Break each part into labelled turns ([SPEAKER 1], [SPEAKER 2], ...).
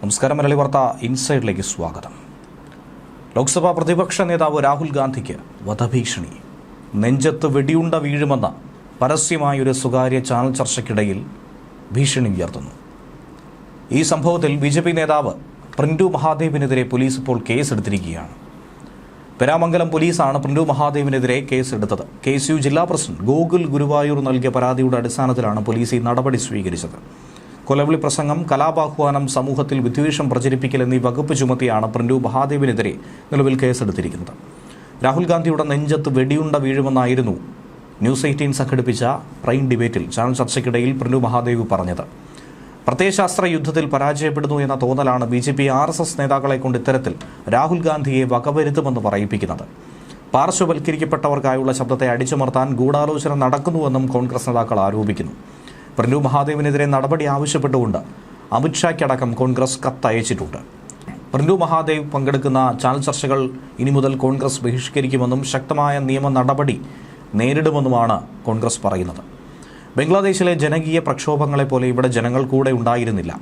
[SPEAKER 1] നമസ്കാരം മലയാളി വാർത്ത ഇൻസൈഡിലേക്ക് സ്വാഗതം. ലോക്സഭാ പ്രതിപക്ഷ നേതാവ് രാഹുൽ ഗാന്ധിക്ക് വധഭീഷണി. നെഞ്ചത്ത് വെടിയുണ്ട വീഴുമെന്ന പരസ്യമായ ഒരു സ്വകാര്യ ചാനൽ ചർച്ചയ്ക്കിടയിൽ ഭീഷണി ഉയർത്തുന്നു. ഈ സംഭവത്തിൽ ബി ജെ പി നേതാവ് പ്രിൻഡു മഹാദേവിനെതിരെ പോലീസ് ഇപ്പോൾ കേസെടുത്തിരിക്കുകയാണ്. പെരാമംഗലം പോലീസാണ് പ്രിൻഡു മഹാദേവിനെതിരെ കേസെടുത്തത്. കെ എസ് യു ജില്ലാ പ്രസിഡന്റ് ഗോകുൽ ഗുരുവായൂർ നൽകിയ പരാതിയുടെ അടിസ്ഥാനത്തിലാണ് പോലീസ് ഈ നടപടി സ്വീകരിച്ചത്. കൊലവിളി പ്രസംഗം കലാപാഹ്വാനം സമൂഹത്തിൽ വിദ്വേഷം പ്രചരിപ്പിക്കൽ എന്നീ വകുപ്പ് ചുമത്തിയാണ് പ്രിൻഡു മഹാദേവിനെതിരെ നിലവിൽ കേസെടുത്തിരിക്കുന്നത്. രാഹുൽ ഗാന്ധിയുടെ നെഞ്ചത്ത് വെടിയുണ്ട വീഴുമെന്നായിരുന്നു ന്യൂസ് എയ്റ്റീൻ സംഘടിപ്പിച്ച പ്രൈം ഡിബേറ്റിൽ ചാനൽ ചർച്ചയ്ക്കിടയിൽ പ്രിൻഡു മഹാദേവ് പറഞ്ഞത്. പ്രത്യയശാസ്ത്ര യുദ്ധത്തിൽ പരാജയപ്പെടുന്നു എന്ന തോന്നലാണ് B J P R S S നേതാക്കളെ കൊണ്ട് ഇത്തരത്തിൽ രാഹുൽ ഗാന്ധിയെ വകവരുത്തുമെന്ന് പറയിപ്പിക്കുന്നത്. പാർശ്വവൽക്കരിക്കപ്പെട്ടവർക്കായുള്ള ശബ്ദത്തെ അടിച്ചമർത്താൻ ഗൂഢാലോചന നടക്കുന്നുവെന്നും കോൺഗ്രസ് നേതാക്കൾ ആരോപിക്കുന്നു. പ്രണു മഹാദേവിനെതിരെ നടപടി ആവശ്യപ്പെട്ടുകൊണ്ട് അമിത്ഷായ്ക്കടക്കം കോൺഗ്രസ് കത്തയച്ചിട്ടുണ്ട്. പ്രണു മഹാദേവ് പങ്കെടുക്കുന്ന ചാനൽ ചർച്ചകൾ ഇനി മുതൽ കോൺഗ്രസ് ബഹിഷ്കരിക്കുമെന്നും ശക്തമായ നിയമ നടപടി നേരിടുമെന്നുമാണ് കോൺഗ്രസ് പറയുന്നത്. ബംഗ്ലാദേശിലെ ജനകീയ പ്രക്ഷോഭങ്ങളെ പോലെ ഇവിടെ ജനങ്ങൾ കൂടെ ഉണ്ടായിരുന്നില്ല.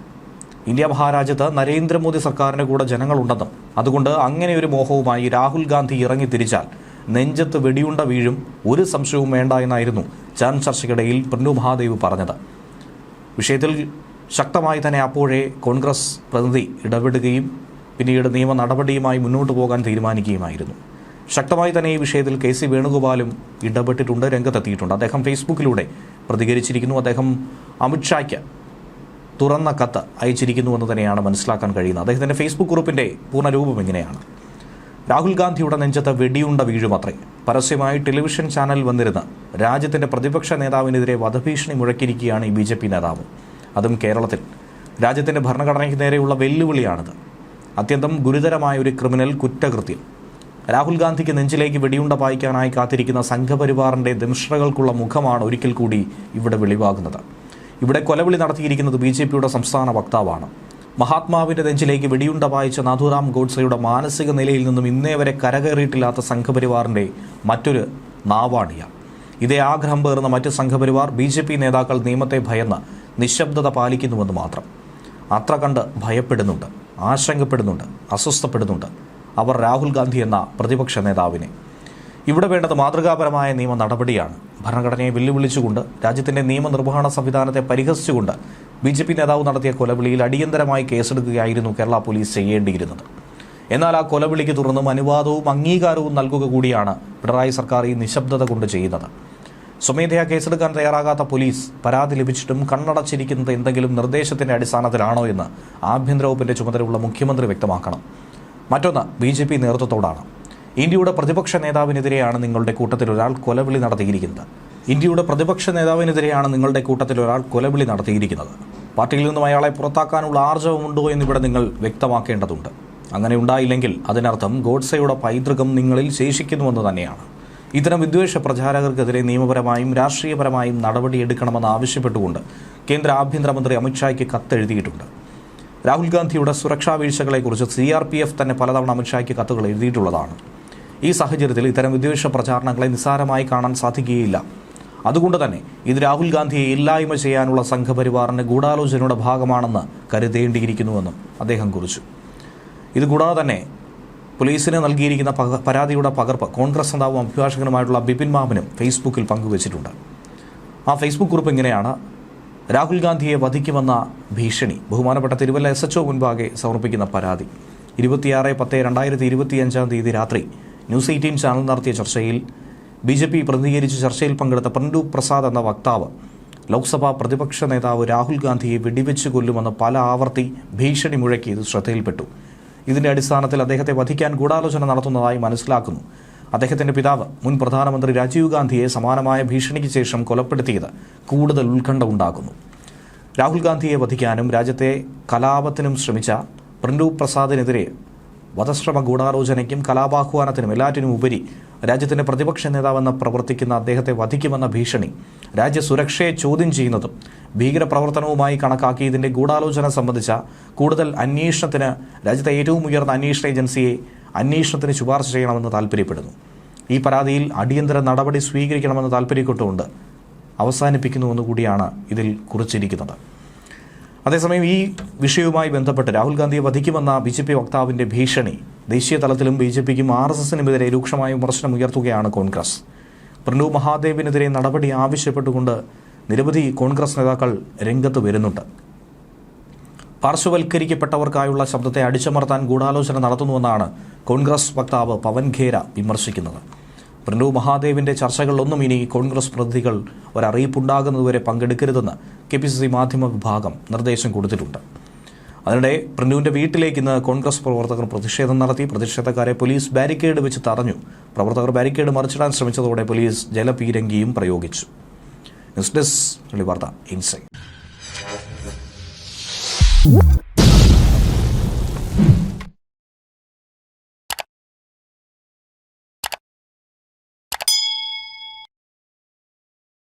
[SPEAKER 1] ഇന്ത്യ മഹാരാജ്യത്ത് നരേന്ദ്രമോദി സർക്കാരിന്റെ കൂടെ ജനങ്ങളുണ്ടെന്നും അതുകൊണ്ട് അങ്ങനെ ഒരു മോഹവുമായി രാഹുൽ ഗാന്ധി ഇറങ്ങി തിരിച്ചാൽ നെഞ്ചത്ത് വെടിയുണ്ട വീഴും ഒരു സംശയവും വേണ്ട എന്നായിരുന്നു ചാൻ ചർച്ചയ്ക്കിടയിൽ പ്രണു മഹാദേവ് പറഞ്ഞത്. വിഷയത്തിൽ ശക്തമായി തന്നെ അപ്പോഴേ കോൺഗ്രസ് പ്രതിനിധി ഇടപെടുകയും പിന്നീട് നിയമ നടപടിയുമായി മുന്നോട്ട് പോകാൻ തീരുമാനിക്കുകയുമായിരുന്നു. ശക്തമായി തന്നെ ഈ വിഷയത്തിൽ കെ സി വേണുഗോപാലും ഇടപെട്ടിട്ടുണ്ട് രംഗത്തെത്തിയിട്ടുണ്ട്. അദ്ദേഹം ഫേസ്ബുക്കിലൂടെ പ്രതികരിച്ചിരിക്കുന്നു. അദ്ദേഹം അമിത്ഷായ്ക്ക് തുറന്ന കത്ത് അയച്ചിരിക്കുന്നുവെന്ന് തന്നെയാണ് മനസ്സിലാക്കാൻ കഴിയുന്നത്. അദ്ദേഹത്തിന്റെ ഫേസ്ബുക്ക് കുറിപ്പിന്റെ പൂർണരൂപം ഇങ്ങനെയാണ്. രാഹുൽ ഗാന്ധിയുടെ നെഞ്ചത്ത് വെടിയുണ്ട വീഴുമത്രേ പരസ്യമായി ടെലിവിഷൻ ചാനൽ വന്നിരുന്ന് രാജ്യത്തിന്റെ പ്രതിപക്ഷ നേതാവിനെതിരെ വധഭീഷണി മുഴക്കിയിരിക്കുകയാണ് ഈ ബി ജെ പി നേതാവ്. അതും കേരളത്തിൽ. രാജ്യത്തിന്റെ ഭരണഘടനയ്ക്ക് നേരെയുള്ള വെല്ലുവിളിയാണിത്. അത്യന്തം ഗുരുതരമായ ഒരു ക്രിമിനൽ കുറ്റകൃത്യം. രാഹുൽ ഗാന്ധിക്ക് നെഞ്ചിലേക്ക് വെടിയുണ്ട പായിക്കാനായി കാത്തിരിക്കുന്ന സംഘപരിവാറിന്റെ ദംഷ്ട്രകൾക്കുള്ള മുഖമാണ് ഒരിക്കൽ കൂടി ഇവിടെ വെളിവാകുന്നത്. ഇവിടെ കൊലവിളി നടത്തിയിരിക്കുന്നത് ബി സംസ്ഥാന വക്താവാണ്. മഹാത്മാവിന്റെ നെഞ്ചിലേക്ക് വെടിയുണ്ട വായിച്ച നാഥുറാം ഗോഡ്സയുടെ മാനസിക നിലയിൽ നിന്നും ഇന്നേ വരെ കരകയറിയിട്ടില്ലാത്ത സംഘപരിവാറിന്റെ മറ്റൊരു നാവാണിയ. ഇതേ ആഗ്രഹം പേർന്ന മറ്റ് സംഘപരിവാർ ബി ജെ പി നേതാക്കൾ നിയമത്തെ ഭയന്ന് നിശബ്ദത പാലിക്കുന്നുവെന്ന് മാത്രം. അത്ര കണ്ട് ഭയപ്പെടുന്നുണ്ട് ആശങ്കപ്പെടുന്നുണ്ട് അസ്വസ്ഥപ്പെടുന്നുണ്ട്. അവർ രാഹുൽ ഗാന്ധി എന്ന പ്രതിപക്ഷ നേതാവിനെ. ഇവിടെ വേണ്ടത് മാതൃകാപരമായ നിയമ നടപടിയാണ്. ഭരണഘടനയെ വെല്ലുവിളിച്ചുകൊണ്ട് രാജ്യത്തിന്റെ നിയമനിർവഹണ സംവിധാനത്തെ പരിഹസിച്ചുകൊണ്ട് ബി ജെ പി നേതാവ് നടത്തിയ കൊലവിളിയിൽ അടിയന്തരമായി കേസെടുക്കുകയായിരുന്നു കേരള പോലീസ് ചെയ്യേണ്ടിയിരുന്നത്. എന്നാൽ ആ കൊലവിളിക്ക് തുടർന്നും അനുവാദവും അംഗീകാരവും നൽകുക കൂടിയാണ് പിണറായി സർക്കാർ ഈ നിശബ്ദത കൊണ്ട് ചെയ്യുന്നത്. സ്വമേധയാ കേസെടുക്കാൻ തയ്യാറാകാത്ത പോലീസ് പരാതി ലഭിച്ചിട്ടും കണ്ണടച്ചിരിക്കുന്നത് എന്തെങ്കിലും നിർദ്ദേശത്തിന്റെ അടിസ്ഥാനത്തിലാണോ എന്ന് ആഭ്യന്തര വകുപ്പിന്റെ ചുമതലയുള്ള മുഖ്യമന്ത്രി വ്യക്തമാക്കണം. മറ്റൊന്ന് ബി ജെ പി നേതൃത്വത്തോടാണ്. ഇന്ത്യയുടെ പ്രതിപക്ഷ നേതാവിനെതിരെയാണ് നിങ്ങളുടെ കൂട്ടത്തിൽ ഒരാൾ കൊലവിളി നടത്തിയിരിക്കുന്നത്. ഇന്ത്യയുടെ പ്രതിപക്ഷ നേതാവിനെതിരെയാണ് നിങ്ങളുടെ കൂട്ടത്തിൽ ഒരാൾ കൊലവിളി നടത്തിയിരിക്കുന്നത്. പാർട്ടിയിൽ നിന്നും അയാളെ പുറത്താക്കാനുള്ള ആർജവമുണ്ടോ എന്നിവിടെ നിങ്ങൾ വ്യക്തമാക്കേണ്ടതുണ്ട്. അങ്ങനെ ഉണ്ടായില്ലെങ്കിൽ അതിനർത്ഥം ഗോഡ്സെയുടെ പൈതൃകം നിങ്ങളിൽ ശേഷിക്കുന്നുവെന്ന് തന്നെയാണ്. ഇത്തരം വിദ്വേഷ പ്രചാരകർക്കെതിരെ നിയമപരമായും രാഷ്ട്രീയപരമായും നടപടിയെടുക്കണമെന്ന് ആവശ്യപ്പെട്ടുകൊണ്ട് കേന്ദ്ര ആഭ്യന്തരമന്ത്രി അമിത്ഷായ്ക്ക് കത്തെഴുതിയിട്ടുണ്ട്. രാഹുൽ ഗാന്ധിയുടെ സുരക്ഷാ വീഴ്ചകളെക്കുറിച്ച് സി ആർ പി എഫ് തന്നെ പലതവണ അമിത്ഷായ്ക്ക് കത്തുകൾ എഴുതിയിട്ടുള്ളതാണ്. ഈ സാഹചര്യത്തിൽ ഇത്തരം വിദ്വേഷ പ്രചാരണങ്ങളെ നിസ്സാരമായി കാണാൻ സാധിക്കുകയില്ല. അതുകൊണ്ട് തന്നെ ഇത് രാഹുൽ ഗാന്ധിയെ ഇല്ലായ്മ ചെയ്യാനുള്ള സംഘപരിവാറിന്റെ ഗൂഢാലോചനയുടെ ഭാഗമാണെന്ന് കരുതേണ്ടിയിരിക്കുന്നുവെന്നും അദ്ദേഹം കുറിച്ചു. ഇതുകൂടാതെ തന്നെ പോലീസിന് നൽകിയിരിക്കുന്ന പരാതിയുടെ പകർപ്പ് കോൺഗ്രസ് നേതാവും അഭിഭാഷകനുമായിട്ടുള്ള ബിപിൻ മാമനും ഫേസ്ബുക്കിൽ പങ്കുവച്ചിട്ടുണ്ട്. ആ ഫേസ്ബുക്ക് കുറിപ്പ് ഇങ്ങനെയാണ്. രാഹുൽ ഗാന്ധിയെ വധിക്കുമെന്ന ഭീഷണി ബഹുമാനപ്പെട്ട തിരുവല്ല എസ് എച്ച് മുൻപാകെ സമർപ്പിക്കുന്ന പരാതി. ഇരുപത്തിയാറ് പത്ത് രണ്ടായിരത്തി ഇരുപത്തിയഞ്ചാം തീയതി രാത്രി ന്യൂസ് എയ്റ്റീൻ ചാനൽ നടത്തിയ ചർച്ചയിൽ ബി ജെ പി പ്രതിനിധീകരിച്ച് ചർച്ചയിൽ പങ്കെടുത്ത പ്രണ്ടു പ്രസാദ് എന്ന വക്താവ് ലോക്സഭാ പ്രതിപക്ഷ നേതാവ് രാഹുൽ ഗാന്ധിയെ വെടിവെച്ച് കൊല്ലുമെന്ന് പല ആവർത്തി ഭീഷണി മുഴക്കിയത് ശ്രദ്ധയിൽപ്പെട്ടു. ഇതിന്റെ അടിസ്ഥാനത്തിൽ അദ്ദേഹത്തെ വധിക്കാൻ ഗൂഢാലോചന നടത്തുന്നതായി മനസ്സിലാക്കുന്നു. അദ്ദേഹത്തിന്റെ പിതാവ് മുൻ പ്രധാനമന്ത്രി രാജീവ് ഗാന്ധിയെ സമാനമായ ഭീഷണിക്ക് ശേഷം കൊലപ്പെടുത്തിയത് കൂടുതൽ ഉത്കണ്ഠ ഉണ്ടാക്കുന്നു. രാഹുൽ ഗാന്ധിയെ വധിക്കാനും രാജ്യത്തെ കലാപത്തിനും ശ്രമിച്ച പ്രണ്ടു പ്രസാദിനെതിരെ വധശ്രമ ഗൂഢാലോചനയ്ക്കും കലാപാഹ്വാനത്തിനും എല്ലാറ്റിനും ഉപരി രാജ്യത്തിന്റെ പ്രതിപക്ഷ നേതാവെന്ന് പ്രവർത്തിക്കുന്ന അദ്ദേഹത്തെ വധിക്കുമെന്ന ഭീഷണി രാജ്യസുരക്ഷയെ ചോദ്യം ചെയ്യുന്നതും ഭീകരപ്രവർത്തനവുമായി കണക്കാക്കി ഇതിന്റെ ഗൂഢാലോചന സംബന്ധിച്ച കൂടുതൽ അന്വേഷണത്തിന് രാജ്യത്തെ ഏറ്റവും ഉയർന്ന അന്വേഷണ ഏജൻസിയെ അന്വേഷണത്തിന് ശുപാർശ ചെയ്യണമെന്ന് താൽപ്പര്യപ്പെടുന്നു. ഈ പരാതിയിൽ അടിയന്തര നടപടി സ്വീകരിക്കണമെന്ന് താൽപ്പര്യപ്പെട്ടുകൊണ്ട് അവസാനിപ്പിക്കുന്നുവെന്ന് കൂടിയാണ് ഇതിൽ കുറിച്ചിരിക്കുന്നത്. അതേസമയം ഈ വിഷയവുമായി ബന്ധപ്പെട്ട് രാഹുൽ ഗാന്ധിയെ വധിക്കുമെന്ന ബി ജെ പി വക്താവിന്റെ ഭീഷണി. ദേശീയ തലത്തിലും ബി ജെ പിക്കും ആർ എസ് എസിനുമെതിരെ രൂക്ഷമായ വിമർശനം ഉയർത്തുകയാണ് കോൺഗ്രസ്. പ്രണു മഹാദേവിനെതിരെ നടപടി ആവശ്യപ്പെട്ടുകൊണ്ട് നിരവധി കോൺഗ്രസ് നേതാക്കൾ രംഗത്ത് വരുന്നുണ്ട്. പാർശ്വവൽക്കരിക്കപ്പെട്ടവർക്കായുള്ള ശബ്ദത്തെ അടിച്ചമർത്താൻ ഗൂഢാലോചന നടത്തുന്നുവെന്നാണ് കോൺഗ്രസ് വക്താവ് പവൻ ഖേര വിമർശിക്കുന്നത്. പ്രണവ് മഹാദേവിന്റെ ചർച്ചകളിലൊന്നും ഇനി കോൺഗ്രസ് പ്രതിനിധികൾ ഒരറിയിപ്പുണ്ടാകുന്നതുവരെ പങ്കെടുക്കരുതെന്ന് കെ പി സി സി മാധ്യമ വിഭാഗം നിർദ്ദേശം കൊടുത്തിട്ടുണ്ട്. അതിനിടെ പ്രണുവിന്റെ വീട്ടിലേക്ക് ഇന്ന് കോൺഗ്രസ് പ്രവർത്തകർ പ്രതിഷേധം നടത്തി. പ്രതിഷേധക്കാരെ പോലീസ് ബാരിക്കേഡ് വെച്ച് തടഞ്ഞു. പ്രവർത്തകർ ബാരിക്കേഡ് മറിച്ചിടാൻ ശ്രമിച്ചതോടെ പോലീസ് ജലപീരങ്കിയും പ്രയോഗിച്ചു. ന്യൂസ് ഡെസ്ക് വാർത്ത ഇൻസൈറ്റ്